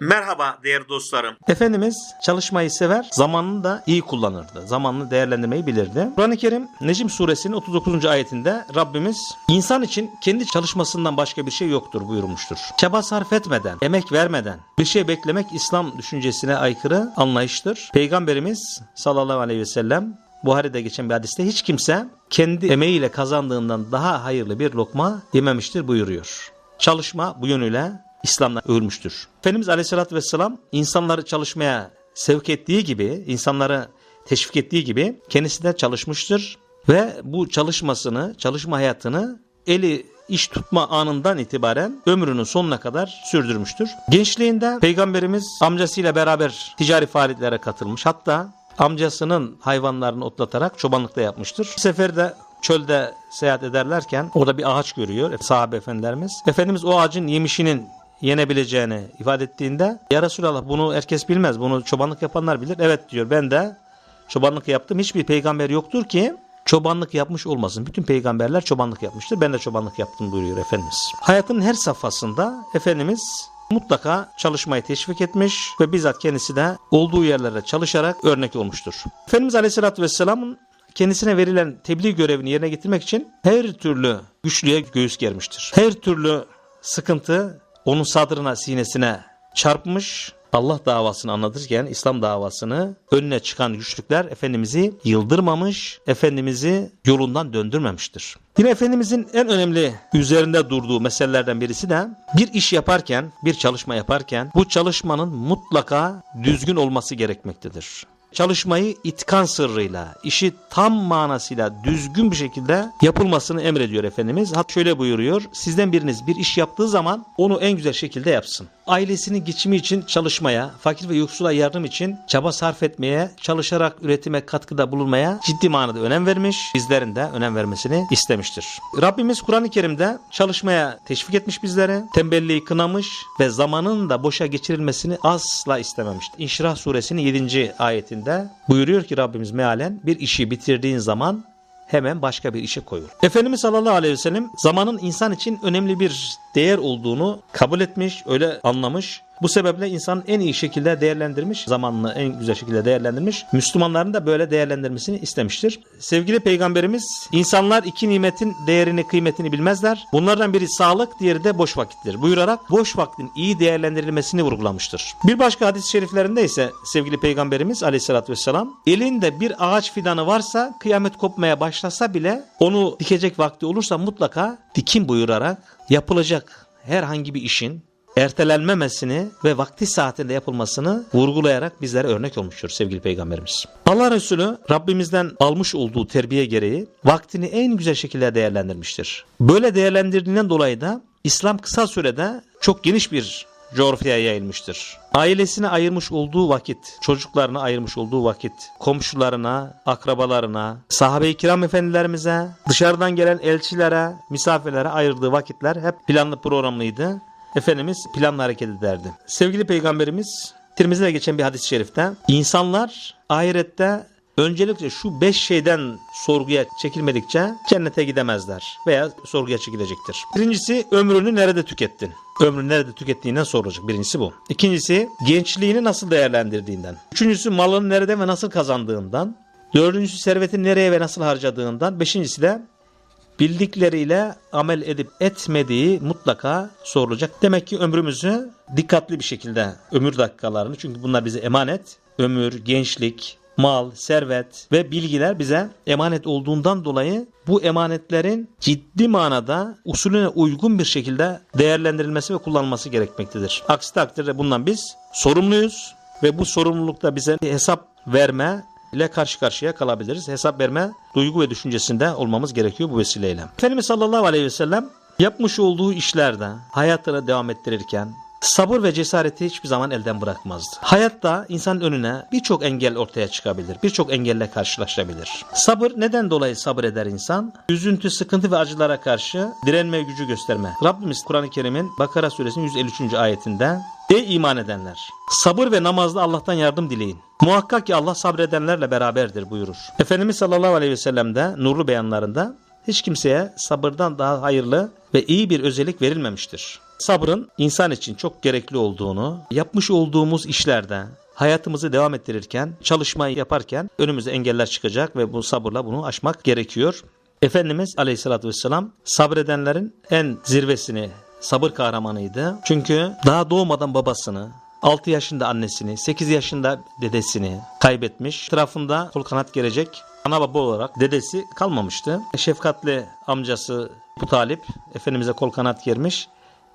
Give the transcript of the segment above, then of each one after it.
Merhaba değerli dostlarım. Efendimiz çalışmayı sever, zamanını da iyi kullanırdı. Zamanını değerlendirmeyi bilirdi. Kur'an-ı Kerim Necim suresinin 39. ayetinde Rabbimiz insan için kendi çalışmasından başka bir şey yoktur buyurmuştur. Çaba sarf etmeden, emek vermeden bir şey beklemek İslam düşüncesine aykırı anlayıştır. Peygamberimiz sallallahu aleyhi ve sellem Buhari'de geçen bir hadiste hiç kimse kendi emeğiyle kazandığından daha hayırlı bir lokma yememiştir buyuruyor. Çalışma bu yönüyle İslam'da övülmüştür. Efendimiz Aleyhisselatü Vesselam insanları çalışmaya sevk ettiği gibi, insanları teşvik ettiği gibi kendisi de çalışmıştır. Ve bu çalışmasını, çalışma hayatını eli iş tutma anından itibaren ömrünün sonuna kadar sürdürmüştür. Gençliğinde Peygamberimiz amcasıyla beraber ticari faaliyetlere katılmış. Hatta amcasının hayvanlarını otlatarak çobanlıkta yapmıştır. Bir seferde çölde seyahat ederlerken orada bir ağaç görüyor sahabe efendilerimiz. Efendimiz o ağacın yemişinin yenebileceğini ifade ettiğinde ya Resulallah bunu herkes bilmez bunu çobanlık yapanlar bilir. Evet diyor ben de çobanlık yaptım. Hiçbir peygamber yoktur ki çobanlık yapmış olmasın. Bütün peygamberler çobanlık yapmıştır. Ben de çobanlık yaptım buyuruyor Efendimiz. Hayatın her safhasında Efendimiz mutlaka çalışmayı teşvik etmiş ve bizzat kendisi de olduğu yerlerde çalışarak örnek olmuştur. Efendimiz Aleyhisselatü Vesselam'ın kendisine verilen tebliğ görevini yerine getirmek için her türlü güçlüğe göğüs germiştir. Her türlü sıkıntı onun sadrına, sinesine çarpmış. Allah davasını anlatırken İslam davasını önüne çıkan güçlükler Efendimiz'i yıldırmamış, Efendimiz'i yolundan döndürmemiştir. Yine Efendimizin en önemli üzerinde durduğu meselelerden birisi de bir iş yaparken, bir çalışma yaparken bu çalışmanın mutlaka düzgün olması gerekmektedir çalışmayı itkan sırrıyla, işi tam manasıyla düzgün bir şekilde yapılmasını emrediyor Efendimiz. Hatta şöyle buyuruyor, sizden biriniz bir iş yaptığı zaman onu en güzel şekilde yapsın. Ailesinin geçimi için çalışmaya, fakir ve yoksula yardım için çaba sarf etmeye, çalışarak üretime katkıda bulunmaya ciddi manada önem vermiş, bizlerin de önem vermesini istemiştir. Rabbimiz Kur'an-ı Kerim'de çalışmaya teşvik etmiş bizlere, tembelliği kınamış ve zamanın da boşa geçirilmesini asla istememiştir. İnşirah suresinin 7. ayetinde buyuruyor ki Rabbimiz mealen bir işi bitirdiğin zaman hemen başka bir işe koyul. Efendimiz sallallahu aleyhi ve sellem zamanın insan için önemli bir değer olduğunu kabul etmiş, öyle anlamış. Bu sebeple insanın en iyi şekilde değerlendirmiş, zamanını en güzel şekilde değerlendirmiş. Müslümanların da böyle değerlendirmesini istemiştir. Sevgili peygamberimiz, insanlar iki nimetin değerini, kıymetini bilmezler. Bunlardan biri sağlık, diğeri de boş vakittir. Buyurarak boş vaktin iyi değerlendirilmesini vurgulamıştır. Bir başka hadis-i şeriflerinde ise sevgili peygamberimiz aleyhissalatü vesselam, elinde bir ağaç fidanı varsa kıyamet kopmaya başlasa bile onu dikecek vakti olursa mutlaka dikim buyurarak yapılacak herhangi bir işin ertelenmemesini ve vakti saatinde yapılmasını vurgulayarak bizlere örnek olmuştur sevgili peygamberimiz. Allah Resulü Rabbimizden almış olduğu terbiye gereği vaktini en güzel şekilde değerlendirmiştir. Böyle değerlendirdiğinden dolayı da İslam kısa sürede çok geniş bir coğrafyaya yayılmıştır. Ailesine ayırmış olduğu vakit, çocuklarına ayırmış olduğu vakit, komşularına, akrabalarına, sahabe-i kiram efendilerimize, dışarıdan gelen elçilere, misafirlere ayırdığı vakitler hep planlı programlıydı. Efendimiz planla hareket ederdi. Sevgili Peygamberimiz Tirmizi'de geçen bir hadis-i şerifte insanlar ahirette öncelikle şu beş şeyden sorguya çekilmedikçe cennete gidemezler veya sorguya çekilecektir. Birincisi ömrünü nerede tükettin? Ömrünü nerede tükettiğinden sorulacak. Birincisi bu. İkincisi gençliğini nasıl değerlendirdiğinden. Üçüncüsü malını nerede ve nasıl kazandığından. Dördüncüsü servetini nereye ve nasıl harcadığından. Beşincisi de bildikleriyle amel edip etmediği mutlaka sorulacak. Demek ki ömrümüzü dikkatli bir şekilde ömür dakikalarını çünkü bunlar bize emanet. Ömür, gençlik, mal, servet ve bilgiler bize emanet olduğundan dolayı bu emanetlerin ciddi manada usulüne uygun bir şekilde değerlendirilmesi ve kullanılması gerekmektedir. Aksi takdirde bundan biz sorumluyuz ve bu sorumlulukta bize hesap verme ile karşı karşıya kalabiliriz. Hesap verme duygu ve düşüncesinde olmamız gerekiyor bu vesileyle. Efendimiz sallallahu aleyhi ve sellem yapmış olduğu işlerde hayatını devam ettirirken sabır ve cesareti hiçbir zaman elden bırakmazdı. Hayatta insanın önüne birçok engel ortaya çıkabilir. Birçok engelle karşılaşabilir. Sabır neden dolayı sabır eder insan? Üzüntü, sıkıntı ve acılara karşı direnme gücü gösterme. Rabbimiz Kur'an-ı Kerim'in Bakara suresinin 153. ayetinde Ey iman edenler! Sabır ve namazda Allah'tan yardım dileyin. Muhakkak ki Allah sabredenlerle beraberdir buyurur. Efendimiz sallallahu aleyhi ve sellem nurlu beyanlarında hiç kimseye sabırdan daha hayırlı ve iyi bir özellik verilmemiştir. sabrın insan için çok gerekli olduğunu, yapmış olduğumuz işlerde hayatımızı devam ettirirken, çalışmayı yaparken önümüze engeller çıkacak ve bu sabırla bunu aşmak gerekiyor. Efendimiz Aleyhisselatü Vesselam sabredenlerin en zirvesini sabır kahramanıydı. Çünkü daha doğmadan babasını, 6 yaşında annesini, 8 yaşında dedesini kaybetmiş. Etrafında kol kanat gelecek ana baba olarak dedesi kalmamıştı. Şefkatli amcası bu talip Efendimiz'e kol kanat germiş.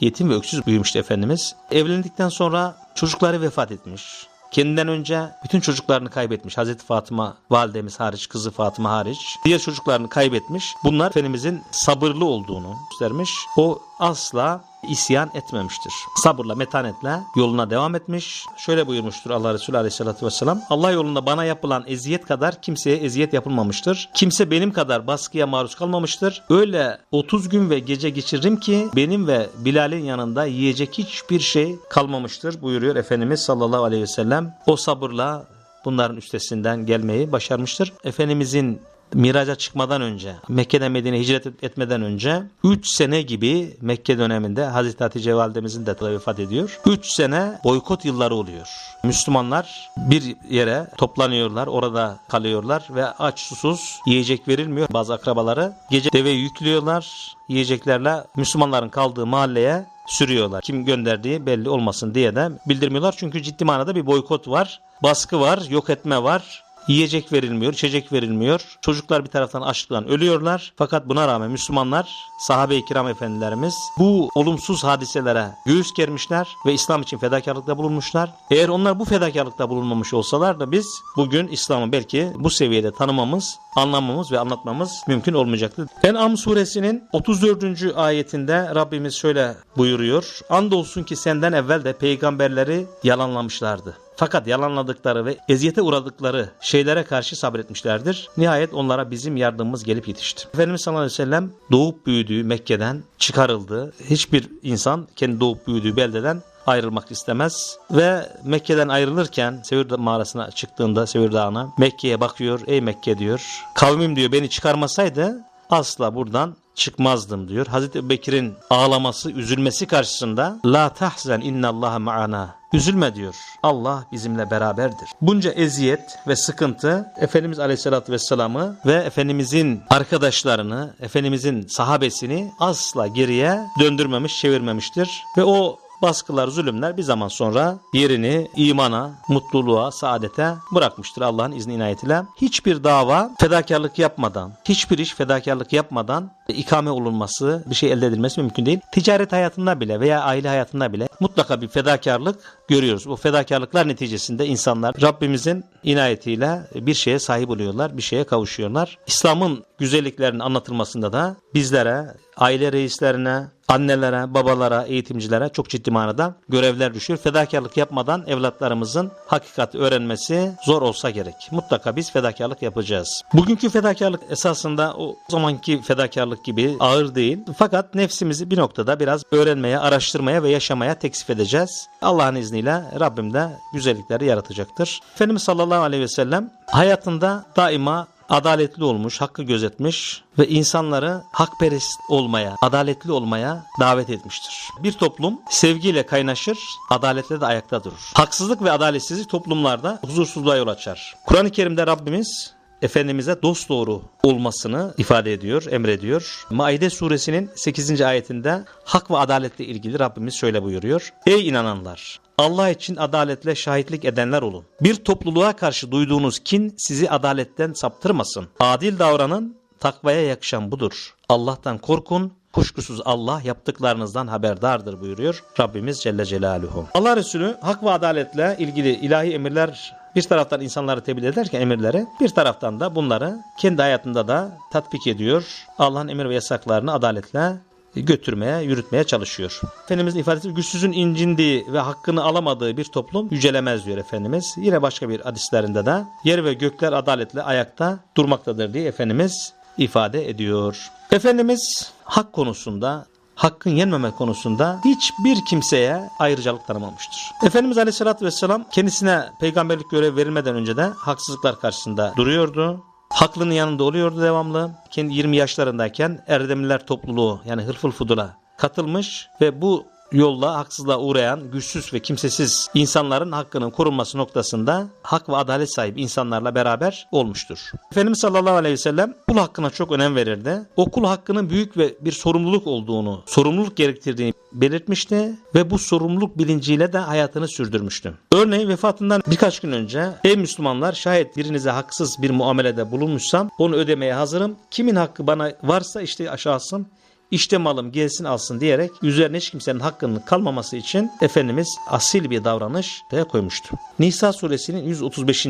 Yetim ve öksüz büyümüştü Efendimiz. Evlendikten sonra çocukları vefat etmiş. Kendinden önce bütün çocuklarını kaybetmiş. Hazreti Fatıma validemiz hariç, kızı Fatıma hariç. Diğer çocuklarını kaybetmiş. Bunlar Efendimizin sabırlı olduğunu göstermiş. O asla isyan etmemiştir. Sabırla, metanetle yoluna devam etmiş. Şöyle buyurmuştur Allah Resulü Aleyhisselatü Vesselam. Allah yolunda bana yapılan eziyet kadar kimseye eziyet yapılmamıştır. Kimse benim kadar baskıya maruz kalmamıştır. Öyle 30 gün ve gece geçiririm ki benim ve Bilal'in yanında yiyecek hiçbir şey kalmamıştır buyuruyor Efendimiz sallallahu aleyhi ve sellem. O sabırla bunların üstesinden gelmeyi başarmıştır. Efendimizin Miraca çıkmadan önce, Mekke'den Medine'ye hicret et- etmeden önce 3 sene gibi Mekke döneminde Hazreti Hatice validemizin de vefat ediyor. 3 sene boykot yılları oluyor. Müslümanlar bir yere toplanıyorlar, orada kalıyorlar ve aç susuz yiyecek verilmiyor. Bazı akrabaları gece deve yüklüyorlar, yiyeceklerle Müslümanların kaldığı mahalleye sürüyorlar. Kim gönderdiği belli olmasın diye de bildirmiyorlar. Çünkü ciddi manada bir boykot var, baskı var, yok etme var. Yiyecek verilmiyor, içecek verilmiyor. Çocuklar bir taraftan açlıktan ölüyorlar. Fakat buna rağmen Müslümanlar, sahabe-i kiram efendilerimiz bu olumsuz hadiselere göğüs germişler ve İslam için fedakarlıkta bulunmuşlar. Eğer onlar bu fedakarlıkta bulunmamış olsalar da biz bugün İslam'ı belki bu seviyede tanımamız, anlamamız ve anlatmamız mümkün olmayacaktı. En'am suresinin 34. ayetinde Rabbimiz şöyle buyuruyor. Andolsun ki senden evvel de peygamberleri yalanlamışlardı. Fakat yalanladıkları ve eziyete uğradıkları şeylere karşı sabretmişlerdir. Nihayet onlara bizim yardımımız gelip yetişti. Efendimiz sallallahu aleyhi ve sellem doğup büyüdüğü Mekke'den çıkarıldı. Hiçbir insan kendi doğup büyüdüğü beldeden ayrılmak istemez ve Mekke'den ayrılırken Sevir mağarasına çıktığında Sevir Dağı'na Mekke'ye bakıyor. Ey Mekke diyor. Kavmim diyor beni çıkarmasaydı asla buradan çıkmazdım diyor. Hazreti Bekir'in ağlaması, üzülmesi karşısında La tahzen innallaha ma'ana. Üzülme diyor. Allah bizimle beraberdir. Bunca eziyet ve sıkıntı Efendimiz Aleyhisselatü Vesselam'ı ve Efendimizin arkadaşlarını, Efendimizin sahabesini asla geriye döndürmemiş, çevirmemiştir. Ve o baskılar, zulümler bir zaman sonra yerini imana, mutluluğa, saadete bırakmıştır Allah'ın izni inayetiyle. Hiçbir dava fedakarlık yapmadan, hiçbir iş fedakarlık yapmadan ikame olunması, bir şey elde edilmesi mümkün değil. Ticaret hayatında bile veya aile hayatında bile mutlaka bir fedakarlık görüyoruz. Bu fedakarlıklar neticesinde insanlar Rabbimizin inayetiyle bir şeye sahip oluyorlar, bir şeye kavuşuyorlar. İslam'ın güzelliklerinin anlatılmasında da bizlere, aile reislerine, annelere, babalara, eğitimcilere çok ciddi manada görevler düşüyor. Fedakarlık yapmadan evlatlarımızın hakikati öğrenmesi zor olsa gerek. Mutlaka biz fedakarlık yapacağız. Bugünkü fedakarlık esasında o zamanki fedakarlık gibi ağır değil. Fakat nefsimizi bir noktada biraz öğrenmeye, araştırmaya ve yaşamaya teksif edeceğiz. Allah'ın izniyle Rabbim de güzellikleri yaratacaktır. Efendimiz sallallahu aleyhi ve sellem hayatında daima adaletli olmuş, hakkı gözetmiş ve insanları hakperest olmaya, adaletli olmaya davet etmiştir. Bir toplum sevgiyle kaynaşır, adaletle de ayakta durur. Haksızlık ve adaletsizlik toplumlarda huzursuzluğa yol açar. Kur'an-ı Kerim'de Rabbimiz Efendimiz'e dost doğru olmasını ifade ediyor, emrediyor. Maide suresinin 8. ayetinde hak ve adaletle ilgili Rabbimiz şöyle buyuruyor. Ey inananlar! Allah için adaletle şahitlik edenler olun. Bir topluluğa karşı duyduğunuz kin sizi adaletten saptırmasın. Adil davranın, takvaya yakışan budur. Allah'tan korkun, kuşkusuz Allah yaptıklarınızdan haberdardır buyuruyor Rabbimiz Celle Celaluhu. Allah Resulü hak ve adaletle ilgili ilahi emirler bir taraftan insanları tebliğ ederken emirleri bir taraftan da bunları kendi hayatında da tatbik ediyor. Allah'ın emir ve yasaklarını adaletle götürmeye, yürütmeye çalışıyor. Efendimizin ifadesi güçsüzün incindiği ve hakkını alamadığı bir toplum yücelemez diyor Efendimiz. Yine başka bir hadislerinde de yer ve gökler adaletle ayakta durmaktadır diye Efendimiz ifade ediyor. Efendimiz hak konusunda hakkın yenmeme konusunda hiçbir kimseye ayrıcalık tanımamıştır. Efendimiz Aleyhisselatü Vesselam kendisine peygamberlik görev verilmeden önce de haksızlıklar karşısında duruyordu. Haklının yanında oluyordu devamlı. Kendi 20 yaşlarındayken Erdemliler topluluğu yani Hırfıl Fudul'a katılmış ve bu yolda haksızlığa uğrayan güçsüz ve kimsesiz insanların hakkının korunması noktasında hak ve adalet sahibi insanlarla beraber olmuştur. Efendimiz sallallahu aleyhi ve sellem kul hakkına çok önem verirdi. O kul hakkının büyük ve bir sorumluluk olduğunu, sorumluluk gerektirdiğini belirtmişti ve bu sorumluluk bilinciyle de hayatını sürdürmüştü. Örneğin vefatından birkaç gün önce ey Müslümanlar şayet birinize haksız bir muamelede bulunmuşsam onu ödemeye hazırım. Kimin hakkı bana varsa işte aşağısım işte malım gelsin alsın diyerek üzerine hiç kimsenin hakkının kalmaması için Efendimiz asil bir davranış ortaya koymuştu. Nisa suresinin 135.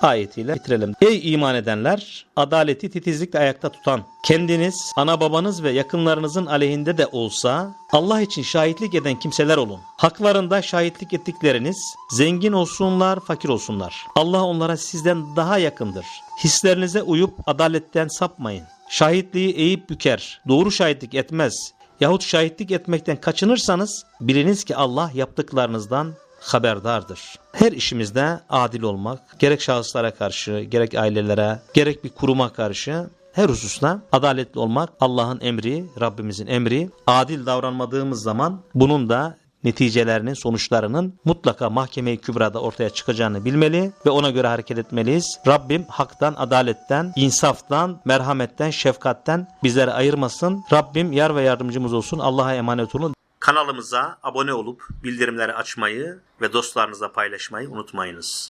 ayetiyle bitirelim. Ey iman edenler! Adaleti titizlikle ayakta tutan, kendiniz, ana babanız ve yakınlarınızın aleyhinde de olsa Allah için şahitlik eden kimseler olun. Haklarında şahitlik ettikleriniz zengin olsunlar, fakir olsunlar. Allah onlara sizden daha yakındır. Hislerinize uyup adaletten sapmayın. Şahitliği eğip büker, doğru şahitlik etmez yahut şahitlik etmekten kaçınırsanız biliniz ki Allah yaptıklarınızdan haberdardır. Her işimizde adil olmak, gerek şahıslara karşı, gerek ailelere, gerek bir kuruma karşı her hususta adaletli olmak Allah'ın emri, Rabbimizin emri. Adil davranmadığımız zaman bunun da neticelerinin, sonuçlarının mutlaka mahkeme-i kübrada ortaya çıkacağını bilmeli ve ona göre hareket etmeliyiz. Rabbim haktan, adaletten, insaftan, merhametten, şefkatten bizleri ayırmasın. Rabbim yar ve yardımcımız olsun. Allah'a emanet olun. Kanalımıza abone olup bildirimleri açmayı ve dostlarınızla paylaşmayı unutmayınız.